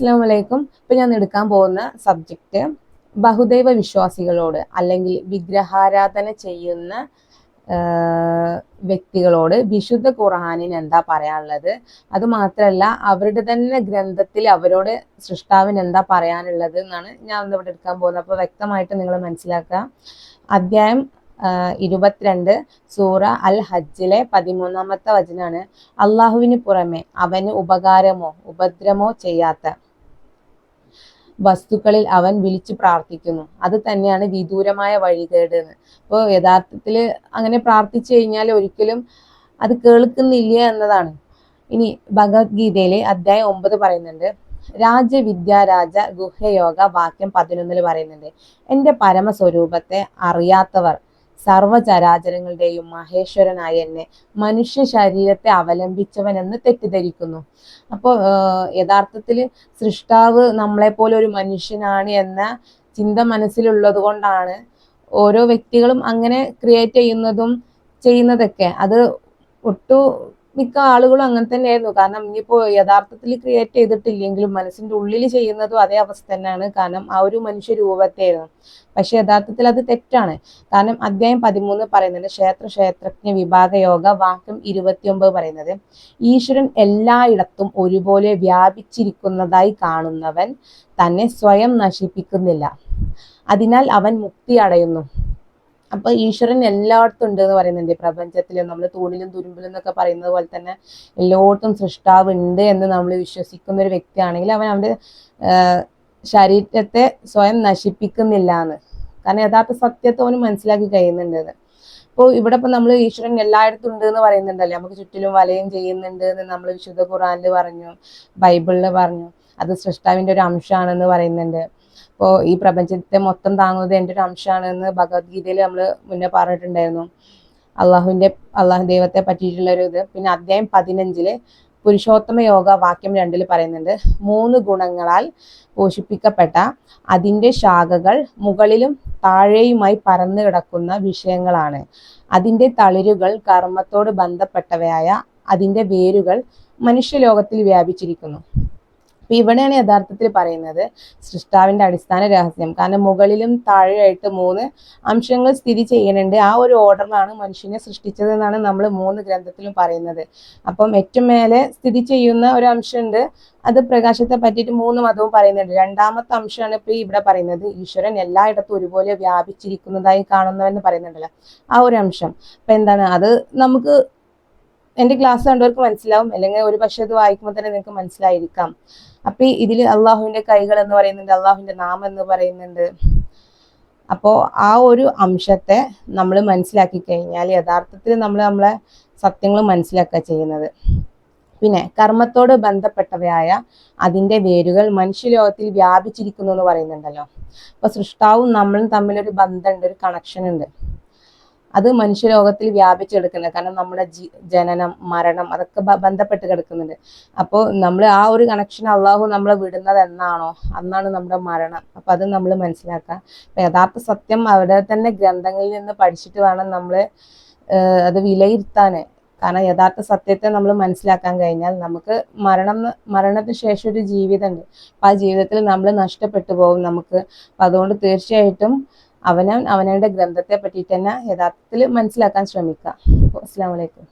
അസ്സാം വലൈക്കും ഇപ്പം ഞാൻ എടുക്കാൻ പോകുന്ന സബ്ജക്റ്റ് ബഹുദൈവ വിശ്വാസികളോട് അല്ലെങ്കിൽ വിഗ്രഹാരാധന ചെയ്യുന്ന വ്യക്തികളോട് വിശുദ്ധ ഖുർഹാനിന് എന്താ പറയാനുള്ളത്? അത് മാത്രമല്ല അവരുടെ തന്നെ ഗ്രന്ഥത്തിൽ അവരോട് സൃഷ്ടാവിന് എന്താ പറയാനുള്ളത് എന്നാണ് ഞാൻ ഇവിടെ എടുക്കാൻ പോകുന്നത്. അപ്പോൾ വ്യക്തമായിട്ട് നിങ്ങൾ മനസ്സിലാക്കുക. അധ്യായം ഇരുപത്തിരണ്ട് സൂറ അൽ ഹജ്ജിലെ പതിമൂന്നാമത്തെ വചനാണ്. അള്ളാഹുവിന് പുറമെ അവന് ഉപകാരമോ ഉപദ്രമോ ചെയ്യാത്ത വസ്തുക്കളിൽ അവൻ വിളിച്ചു പ്രാർത്ഥിക്കുന്നു. അത് തന്നെയാണ് വിദൂരമായ വഴികേട് എന്ന് അപ്പോൾ യഥാർത്ഥത്തിൽ അങ്ങനെ പ്രാർത്ഥിച്ചു കഴിഞ്ഞാൽ ഒരിക്കലും അത് കേൾക്കുന്നില്ല എന്നതാണ്. ഇനി ഭഗവത്ഗീതയിലെ അധ്യായം ഒമ്പത് പറയുന്നുണ്ട്. രാജവിദ്യാരാജ ഗുഹയോഗ വാക്യം പതിനൊന്നിൽ പറയുന്നുണ്ട്. എന്റെ പരമസ്വരൂപത്തെ അറിയാത്തവർ സർവചരാചരങ്ങളുടെയും മഹേശ്വരനായ എന്നെ മനുഷ്യ ശരീരത്തെ അവലംബിച്ചവൻ എന്ന് തെറ്റിദ്ധരിക്കുന്നു. അപ്പോൾ യഥാർത്ഥത്തിൽ സൃഷ്ടാവ് നമ്മളെപ്പോലെ ഒരു മനുഷ്യനാണ് എന്ന ചിന്ത മനസ്സിലുള്ളത് കൊണ്ടാണ് ഓരോ വ്യക്തികളും അങ്ങനെ ക്രിയേറ്റ് ചെയ്യുന്നതും ചെയ്യുന്നതൊക്കെ. അത് ഒട്ടു മിക്ക ആളുകളും അങ്ങനെ തന്നെയായിരുന്നു. കാരണം ഇനിയിപ്പോ യഥാർത്ഥത്തിൽ ക്രിയേറ്റ് ചെയ്തിട്ടില്ലെങ്കിലും മനസ്സിന്റെ ഉള്ളിൽ ചെയ്യുന്നതും അതേ അവസ്ഥ തന്നെയാണ്. കാരണം ആ ഒരു മനുഷ്യ രൂപത്തെയായിരുന്നു പക്ഷെ യഥാർത്ഥത്തിൽ അത് തെറ്റാണ്. കാരണം അധ്യായം പതിമൂന്ന് പറയുന്നുണ്ട് ക്ഷേത്ര ക്ഷേത്രജ്ഞ വിഭാഗ യോഗ വാക്യം ഇരുപത്തിയൊമ്പത് പറയുന്നത് ഈശ്വരൻ എല്ലായിടത്തും ഒരുപോലെ വ്യാപിച്ചിരിക്കുന്നതായി കാണുന്നവൻ തന്നെ സ്വയം നശിപ്പിക്കുന്നില്ല. അതിനാൽ അവൻ മുക്തി അടയുന്നു. അപ്പൊ ഈശ്വരൻ എല്ലായിടത്തും ഉണ്ട് എന്ന് പറയുന്നുണ്ട് പ്രപഞ്ചത്തിൽ നമ്മൾ തൂണിലും തുരുമ്പിലും എന്നൊക്കെ പറയുന്നത് പോലെ തന്നെ എല്ലായിടത്തും സൃഷ്ടാവ് ഉണ്ട് എന്ന് നമ്മൾ വിശ്വസിക്കുന്ന ഒരു വ്യക്തിയാണെങ്കിൽ അവൻ അവന്റെ ശരീരത്തെ സ്വയം നശിപ്പിക്കുന്നില്ല എന്ന്. കാരണം യഥാർത്ഥ സത്യത്തെ അവന് മനസ്സിലാക്കി കഴിയുന്നുണ്ട് അപ്പോൾ ഇവിടെ ഇപ്പൊ നമ്മൾ ഈശ്വരൻ എല്ലായിടത്തും ഉണ്ട് എന്ന് പറയുന്നുണ്ടല്ലേ. നമുക്ക് ചുറ്റിലും വലയം ചെയ്യുന്നുണ്ട് എന്ന് നമ്മൾ വിശുദ്ധ ഖുറാനിൽ പറഞ്ഞു ബൈബിളിൽ പറഞ്ഞു. അത് സൃഷ്ടാവിന്റെ ഒരു അംശമാണെന്ന് പറയുന്നുണ്ട്. അപ്പോൾ ഈ പ്രപഞ്ചത്തെ മൊത്തം താങ്ങുന്നത് എന്റെ ഒരു അംശമാണെന്ന് ഭഗവത്ഗീതയിൽ നമ്മൾ മുന്നേ പറഞ്ഞിട്ടുണ്ടായിരുന്നു. അള്ളാഹുവിന്റെ അള്ളാഹു ദൈവത്തെ പറ്റിയിട്ടുള്ള ഒരു ഇത്. പിന്നെ അധ്യായം പതിനഞ്ചിൽ പുരുഷോത്തമ യോഗ വാക്യം രണ്ടിൽ പറയുന്നുണ്ട്. മൂന്ന് ഗുണങ്ങളാൽ പോഷിപ്പിക്കപ്പെട്ട അതിന്റെ ശാഖകൾ മുകളിലും താഴെയുമായി പരന്നു കിടക്കുന്ന വിഷയങ്ങളാണ്. അതിന്റെ തളിരുകൾ കർമ്മത്തോട് ബന്ധപ്പെട്ടവയായ അതിന്റെ വേരുകൾ മനുഷ്യലോകത്തിൽ വ്യാപിച്ചിരിക്കുന്നു. അപ്പൊ ഇവിടെയാണ് യഥാർത്ഥത്തിൽ പറയുന്നത് സൃഷ്ടാവിന്റെ അടിസ്ഥാന രഹസ്യം. കാരണം മുകളിലും താഴെയായിട്ട് മൂന്ന് അംശങ്ങൾ സ്ഥിതി ചെയ്യുന്നുണ്ട്. ആ ഒരു ഓർഡറിലാണ് മനുഷ്യനെ സൃഷ്ടിച്ചതെന്നാണ് നമ്മൾ മൂന്ന് ഗ്രന്ഥത്തിലും പറയുന്നത്. അപ്പം ഏറ്റവും മേലെ സ്ഥിതി ചെയ്യുന്ന ഒരു അംശമുണ്ട്. അത് പ്രകാശത്തെ പറ്റിയിട്ട് മൂന്ന് മതവും പറയുന്നുണ്ട്. രണ്ടാമത്തെ അംശമാണ് ഇപ്പൊ ഇവിടെ പറയുന്നത്. ഈശ്വരൻ എല്ലായിടത്തും ഒരുപോലെ വ്യാപിച്ചിരിക്കുന്നതായി കാണുന്നവെന്ന് പറയുന്നുണ്ടല്ലോ. ആ ഒരു അംശം. അപ്പൊ എന്താണ്? അത് നമുക്ക് എന്റെ ക്ലാസ് കണ്ടവർക്ക് മനസ്സിലാവും. അല്ലെങ്കിൽ ഒരു പക്ഷേ ഇത് വായിക്കുമ്പോൾ തന്നെ നിങ്ങൾക്ക് മനസ്സിലായിരിക്കാം. അപ്പൊ ഇതിൽ അള്ളാഹുവിന്റെ കൈകൾ എന്ന് പറയുന്നുണ്ട് അള്ളാഹുവിന്റെ നാമം എന്ന് പറയുന്നുണ്ട്. അപ്പോ ആ ഒരു അംശത്തെ നമ്മൾ മനസ്സിലാക്കി കഴിഞ്ഞാൽ യഥാർത്ഥത്തിൽ നമ്മൾ നമ്മളെ സത്യങ്ങൾ മനസ്സിലാക്കുക ചെയ്യുന്നത്. പിന്നെ കർമ്മത്തോട് ബന്ധപ്പെട്ടവയായ അതിന്റെ വേരുകൾ മനുഷ്യലോകത്തിൽ വ്യാപിച്ചിരിക്കുന്നു എന്ന് പറയുന്നുണ്ടല്ലോ. അപ്പൊ സൃഷ്ടാവും നമ്മളും തമ്മിലൊരു ബന്ധമുണ്ട് ഒരു കണക്ഷൻ ഉണ്ട്. അത് മനുഷ്യലോകത്തിൽ വ്യാപിച്ചെടുക്കുന്നത്. കാരണം നമ്മുടെ ജനനം മരണം അതൊക്കെ ബന്ധപ്പെട്ട് കിടക്കുന്നുണ്ട്. അപ്പോൾ നമ്മൾ ആ ഒരു കണക്ഷൻ അള്ളാഹു നമ്മളെ വിടുന്നത് എന്നാണോ അന്നാണ് നമ്മുടെ മരണം. അപ്പം അത് നമ്മൾ മനസ്സിലാക്കുക. അപ്പം യഥാർത്ഥ സത്യം അവിടെ തന്നെ ഗ്രന്ഥങ്ങളിൽ നിന്ന് പഠിച്ചിട്ട് വേണം നമ്മൾ അത് വിലയിരുത്താൻ കാരണം യഥാർത്ഥ സത്യത്തെ നമ്മൾ മനസ്സിലാക്കാൻ കഴിഞ്ഞാൽ നമുക്ക് മരണം മരണത്തിന് ശേഷം ഒരു ജീവിതമുണ്ട്. അപ്പം ആ ജീവിതത്തിൽ നമ്മൾ നഷ്ടപ്പെട്ടു പോകും നമുക്ക്. അതുകൊണ്ട് തീർച്ചയായിട്ടും അവനവൻ അവനവന്റെ ഗ്രന്ഥത്തെ പറ്റിയിട്ട് തന്നെ യഥാർത്ഥത്തിൽ മനസ്സിലാക്കാൻ ശ്രമിക്കുക അസ്സാം വലൈക്കും